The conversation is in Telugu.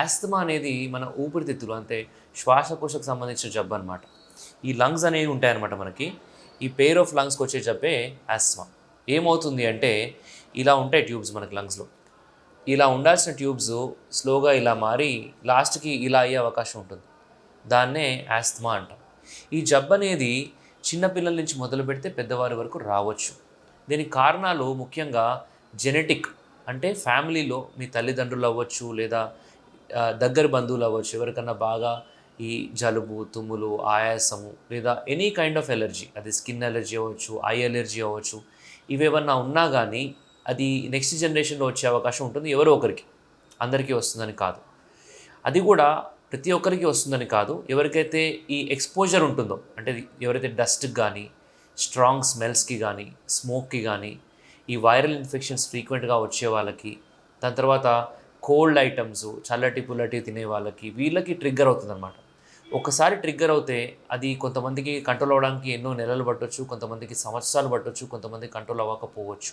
ఆస్తమా అనేది మన ఊపిరితిత్తులు అంటే శ్వాసకోశకు సంబంధించిన జబ్బు అనమాట ఈ లంగ్స్ అనేవి ఉంటాయన్నమాట మనకి. ఈ పేర్ ఆఫ్ లంగ్స్కి వచ్చే జబ్బే ఆస్తమా. ఏమవుతుంది అంటే ఇలా ఉంటాయి ట్యూబ్స్ మనకి లంగ్స్లో ఇలా ఉండాల్సిన ట్యూబ్స్ స్లోగా ఇలా మారి లాస్ట్కి ఇలా అయ్యే అవకాశం ఉంటుంది. దాన్నే ఆస్తమా అంటాం. ఈ జబ్బు అనేది చిన్నపిల్లల నుంచి మొదలు పెడితే పెద్దవారి వరకు రావచ్చు. దీనికి కారణాలు ముఖ్యంగా జెనెటిక్ అంటే ఫ్యామిలీలో మీ తల్లిదండ్రులు అవ్వచ్చు లేదా దగ్గర బంధువులు అవ్వచ్చు. ఎవరికన్నా బాగా ఈ జలుబు తుమ్ములు ఆయాసము లేదా ఎనీ కైండ్ ఆఫ్ ఎలర్జీ అది స్కిన్ ఎలర్జీ అవ్వచ్చు ఐ ఎలర్జీ అవ్వచ్చు ఇవేమన్నా ఉన్నా కానీ అది నెక్స్ట్ జనరేషన్లో వచ్చే అవకాశం ఉంటుంది. ఎవరో ఒకరికి అందరికీ వస్తుందని కాదు. అది కూడా ప్రతి ఒక్కరికి వస్తుందని కాదు. ఎవరికైతే ఈ ఎక్స్పోజర్ ఉంటుందో అంటే ఎవరైతే డస్ట్కి కానీ స్ట్రాంగ్ స్మెల్స్కి కానీ స్మోక్కి కానీ ఈ వైరల్ ఇన్ఫెక్షన్స్ ఫ్రీక్వెంట్గా వచ్చే వాళ్ళకి దాని తర్వాత కోల్డ్ ఐటమ్స్ చల్లటి పుల్లటి తినే వాళ్ళకి వీళ్ళకి ట్రిగ్గర్ అవుతుందన్నమాట. ఒకసారి ట్రిగ్గర్ అవుతే అది కొంతమందికి కంట్రోల్ అవ్వడానికి ఎన్నో నెలలు పట్టొచ్చు కొంతమందికి సంవత్సరాలు పట్టొచ్చు కొంతమంది కంట్రోల్ అవ్వకపోవచ్చు.